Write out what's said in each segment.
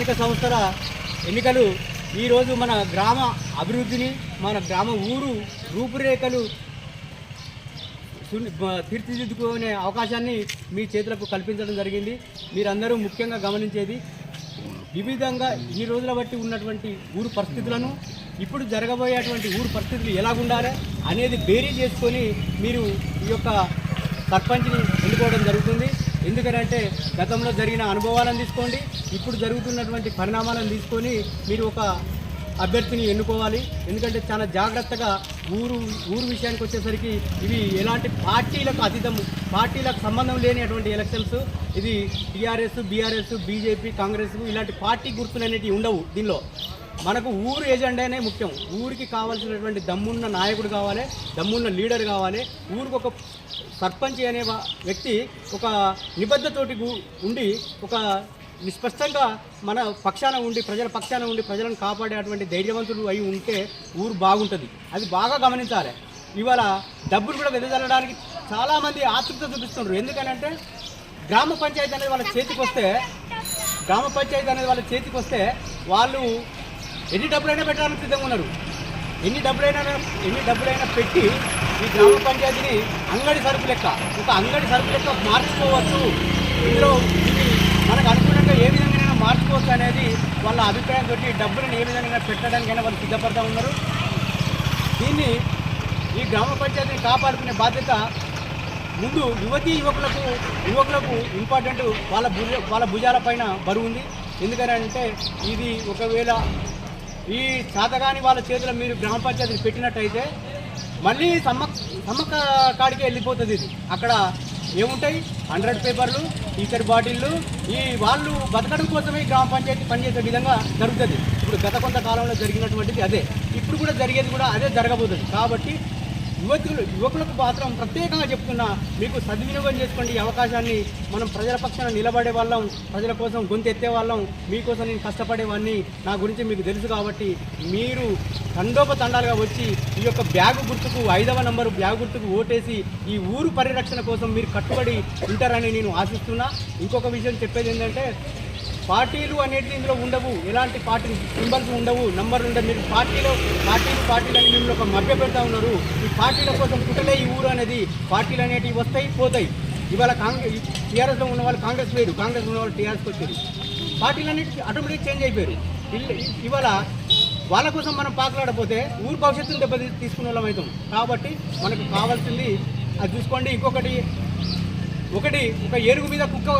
స్థానిక సంస్థల ఎన్నికలు. ఈరోజు మన గ్రామ అభివృద్ధిని మన గ్రామ ఊరు రూపురేఖలు తీర్చిదిద్దుకునే అవకాశాన్ని మీ చేతులకు కల్పించడం జరిగింది. మీరందరూ ముఖ్యంగా గమనించేది వివిధంగా ఈ రోజుల బట్టి ఉన్నటువంటి ఊరు పరిస్థితులను ఇప్పుడు జరగబోయేటువంటి ఊరు పరిస్థితులు ఎలాగుండాలి అనేది బేరీ చేసుకొని మీరు ఈ యొక్క సర్పంచ్ని ఎన్నుకోవడం జరుగుతుంది. ఎందుకంటే గతంలో జరిగిన అనుభవాలను తీసుకోండి ఇప్పుడు జరుగుతున్నటువంటి పరిణామాలను తీసుకొని మీరు ఒక అభ్యర్థిని ఎన్నుకోవాలి. ఎందుకంటే చాలా జాగ్రత్తగా ఊరు ఊరు విషయానికి వచ్చేసరికి ఇవి ఎలాంటి పార్టీలకు అతీతం పార్టీలకు సంబంధం లేని అటువంటి ఎలక్షన్స్. ఇది టీఆర్ఎస్ బీఆర్ఎస్ బీజేపీ కాంగ్రెస్ ఇలాంటి పార్టీ గుర్తులు అనేటివి ఉండవు దీనిలో. మనకు ఊరు ఏజెండానే ముఖ్యం. ఊరికి కావాల్సినటువంటి దమ్మున్న నాయకుడు కావాలి దమ్మున్న లీడర్ కావాలి. ఊరికి ఒక సర్పంచ్ అనే వ్యక్తి ఒక నిబద్ధతోటి ఉండి ఒక నిస్పష్టంగా మన పక్షాన ఉండి ప్రజల పక్షాన ఉండి ప్రజలను కాపాడేటువంటి ధైర్యవంతుడు అయి ఉంటే ఊరు బాగుంటుంది. అది బాగా గమనించాలి. ఇవాళ డబ్బులు కూడా వెదజల్లడానికి చాలామంది ఆతృత చూపిస్తున్నారు ఎందుకనంటే గ్రామ పంచాయతీ అనేది వాళ్ళ చేతికి వస్తే గ్రామ పంచాయతీ అనేది వాళ్ళ చేతికి వస్తే వాళ్ళు ఎన్ని డబ్బులైనా పెట్టడానికి సిద్ధంగా ఉన్నారు. ఎన్ని డబ్బులైనా ఎన్ని డబ్బులైనా పెట్టి ఈ గ్రామ పంచాయతీని అంగడి సరుకు లెక్క ఒక అంగడి సరుకు లెక్క మార్చుకోవచ్చు. ఇందులో మనకు అనుగుణంగా ఏ విధంగా మార్చుకోవచ్చు అనేది వాళ్ళ అభిప్రాయం తోటి డబ్బులను ఏ విధంగా పెట్టడానికైనా వాళ్ళు సిద్ధపడతా ఉన్నారు. దీన్ని ఈ గ్రామ పంచాయతీని కాపాడుకునే బాధ్యత ముందు యువతీ యువకులకు యువకులకు ఇంపార్టెంట్ వాళ్ళ భుజ వాళ్ళ భుజాల పైన బరువు ఉంది. ఎందుకనంటే ఇది ఒకవేళ ఈ శాతగాని వాళ్ళ చేతిలో మీరు గ్రామ పంచాయతీని పెట్టినట్టయితే మళ్ళీ సమ్మక్క సమ్మక్క కాడికే వెళ్ళిపోతుంది ఇది. అక్కడ ఏముంటాయి? హండ్రెడ్ పేపర్లు టీచర్ బాటిళ్ళు ఈ వాళ్ళు బతకడం కోసమే గ్రామ పంచాయతీ పనిచేసే విధంగా జరుగుతుంది. ఇప్పుడు గత కొంత కాలంలో జరిగినటువంటిది అదే. ఇప్పుడు కూడా జరిగేది కూడా అదే జరగబోతుంది. కాబట్టి యువకులు యువకులకు మాత్రం ప్రత్యేకంగా చెప్తున్నా మీకు సద్వినియోగం చేసుకోండి. ఈ అవకాశాన్ని మనం ప్రజల పక్షాన నిలబడే వాళ్ళం ప్రజల కోసం గొంతు ఎత్తే వాళ్ళం మీకోసం నేను కష్టపడేవాడిని నా గురించి మీకు తెలుసు కాబట్టి మీరు తండోపతండాలుగా వచ్చి ఈ యొక్క బ్యాగు గుర్తుకు ఐదవ నంబరు బ్యాగు గుర్తుకు ఓటేసి ఈ ఊరు పరిరక్షణ కోసం మీరు కట్టుబడి ఉంటారని నేను ఆశిస్తున్నా. ఇంకొక విషయం చెప్పేది ఏంటంటే పార్టీలు అనేటివి ఇందులో ఉండవు. ఎలాంటి పార్టీ సింబల్స్ ఉండవు. నంబర్లు ఉండవు. మీరు పార్టీలో పార్టీలు పార్టీలు అని మిమ్మల్ని ఒక మభ్య పెడతా ఉన్నారు. ఈ పార్టీల కోసం పుట్టలే ఈ ఊరు అనేది. పార్టీలు అనేటివి వస్తాయి పోతాయి. ఇవాళ కాంగ్రెస్ టీఆర్ఎస్లో ఉన్న వాళ్ళు కాంగ్రెస్ వేరు. కాంగ్రెస్ ఉన్న వాళ్ళు టీఆర్ఎస్కి వచ్చారు పార్టీలు అనేటివి ఆటోమేటిక్ చేంజ్ అయిపోయారు. ఇవాళ వాళ్ళ కోసం మనం పాకలాడపోతే ఊరు భవిష్యత్తును దెబ్బ తీసుకునే వాళ్ళం అవుతాం. కాబట్టి మనకు కావాల్సింది అది చూసుకోండి. ఇంకొకటి ఒకటి ఒక ఏరుగు మీద కుక్క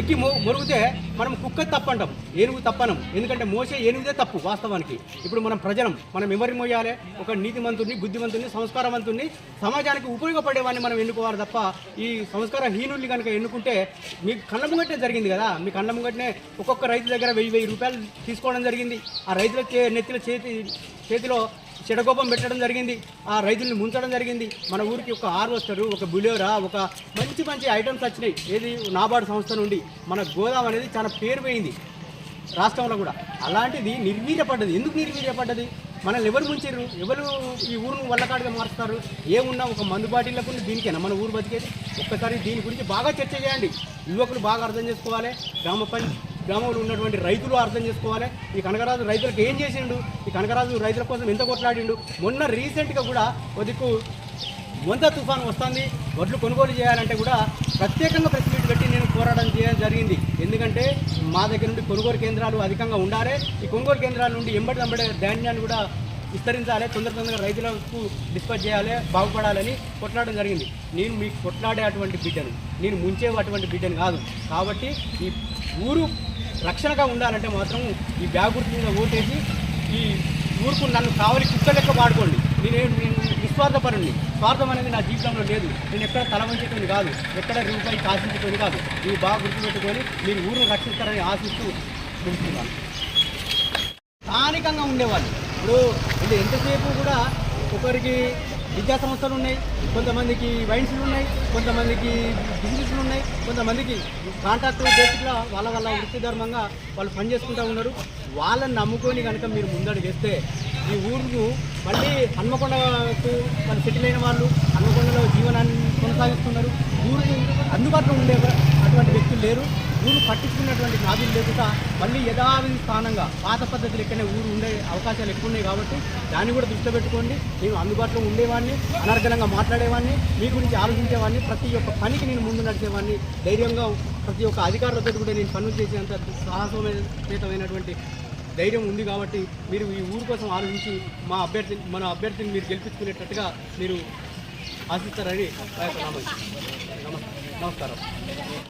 ఎక్కి మొ మొరుగుతే మనం కుక్క తప్పంటాం ఏనుగు తప్పనం. ఎందుకంటే మోసే ఏనుగుదే తప్పు వాస్తవానికి. ఇప్పుడు మనం ప్రజలం మనం ఎవరిని మోయాలి? ఒక నీతిమంతుడిని బుద్ధిమంతుడిని సంస్కారవంతుడిని సమాజానికి ఉపయోగపడేవాడిని మనం ఎన్నుకోవాలి తప్ప ఈ సంస్కార హీనుల్ని కనుక ఎన్నుకుంటే మీ కళ్ళ ముంగట్నే జరిగింది కదా? మీ కళ్ళ ముంగట్నే ఒక్కొక్క రైతు దగ్గర వెయ్యి వెయ్యి రూపాయలు తీసుకోవడం జరిగింది. ఆ రైతుల చే నెత్తిల చేతి చేతిలో చెడగోపం పెట్టడం జరిగింది. ఆ రైతుల్ని ముంచడం జరిగింది. మన ఊరికి ఒక హార్వెస్టర్ ఒక బులియోరా ఒక మంచి మంచి ఐటమ్స్ వచ్చినాయి. ఏది? నాబార్డు సంస్థ నుండి. మన గోదాం అనేది చాలా పేరు పోయింది రాష్ట్రంలో కూడా. అలాంటిది నిర్వీర్యపడ్డది. ఎందుకు నిర్వీర్యపడ్డది? మనల్ని ఎవరు ముంచారు ఎవరు ఈ ఊరును వల్లకాడుగా మారుస్తారు? ఏమున్నా ఒక మందు బాటిళ్ళకు దీనికేనా? మన ఊరు బతికేది? ఒక్కసారి దీని గురించి బాగా చర్చ చేయండి. యువకులు బాగా అర్థం చేసుకోవాలి. గ్రామ పంచాయతీ గ్రామంలో ఉన్నటువంటి రైతులు అర్థం చేసుకోవాలి. ఈ కనకరాజు రైతులకు ఏం చేసిండు? ఈ కనకరాజు రైతుల కోసం ఎంత కొట్లాడిండు? మొన్న రీసెంట్గా కూడా కొద్దికు వంద తుఫాన్ వస్తుంది. వడ్లు కొనుగోలు చేయాలంటే కూడా ప్రత్యేకంగా ప్రెస్ మీట్ పెట్టి నేను పోరాటం చేయడం జరిగింది. ఎందుకంటే మా దగ్గర నుండి కొనుగోలు కేంద్రాలు అధికంగా ఉండాలి. ఈ కొనుగోలు కేంద్రాల నుండి ఎంబడి దంబడే ధాన్యాన్ని కూడా విస్తరించాలి. తొందర తొందరగా రైతులకు డిస్పాచ్ చేయాలి బాగుపడాలని కొట్లాడడం జరిగింది. నేను మీకు కొట్లాడే అటువంటి బిడ్డను నేను ముంచే అటువంటి బిడ్డను కాదు. కాబట్టి ఈ ఊరు రక్షణగా ఉండాలంటే మాత్రం ఈ బ్యాగ్ గుర్తు మీద ఓటేసి ఈ ఊరుకు నన్ను కావలి కుక్కలెక్క వాడుకోండి. నేను నేను నిస్వార్థపరుణ్ణి. స్వార్థం అనేది నా జీవితంలో లేదు. నేను ఎక్కడ తలవంచేటోని కాదు. ఎక్కడ రూపాయి కాసించేటువంటి కాదు. ఇవి బాగా గుర్తుపెట్టుకొని మీరు ఊరును రక్షిస్తారని ఆశిస్తూ ముగిస్తున్నాను స్థానికంగా ఉండేవాళ్ళు. ఇప్పుడు ఇది ఎంతసేపు కూడా ఒకరికి విద్యా సంస్థలు ఉన్నాయి కొంతమందికి వైన్స్లు ఉన్నాయి కొంతమందికి బిజినెస్లు ఉన్నాయి కొంతమందికి కాంట్రాక్ట్ బేసిక్గా వాళ్ళ వాళ్ళ వృత్తి ధర్మంగా వాళ్ళు పని చేసుకుంటూ ఉన్నారు. వాళ్ళని నమ్ముకొని కనుక మీరు ముందడుగేస్తే ఈ ఊరు మళ్ళీ హన్మకొండకు వాళ్ళు సెటిల్ అయిన వాళ్ళు హన్మకొండలో జీవనాన్ని కొనసాగిస్తున్నారు. ఊరికి అందుబాటులో ఉండే అటువంటి వ్యక్తులు లేరు. ఊరు పట్టించుకున్నటువంటి నాదులు లేకుండా మళ్ళీ యథావిధి స్థానంగా పాత పద్ధతి లెక్కనే ఊరు ఉండే అవకాశాలు ఎక్కువ ఉన్నాయి కాబట్టి దాన్ని కూడా దృష్టిలో పెట్టుకోండి. నేను అందుబాటులో ఉండేవాడిని అనర్గళంగా మాట్లాడేవాడిని మీ గురించి ఆలోచించేవాడిని ప్రతి ఒక్క పనికి నేను ముందు నడిచేవాడిని. ధైర్యంగా ప్రతి ఒక్క అధికారులతో కూడా నేను పనులు చేసేంత సాహసోపేతమైనటువంటి ధైర్యం ఉంది కాబట్టి మీరు ఈ ఊరు కోసం ఆలోచించి మా అభ్యర్థి మన అభ్యర్థిని మీరు గెలిపించుకునేటట్టుగా మీరు ఆశిస్తారని నమస్కారం.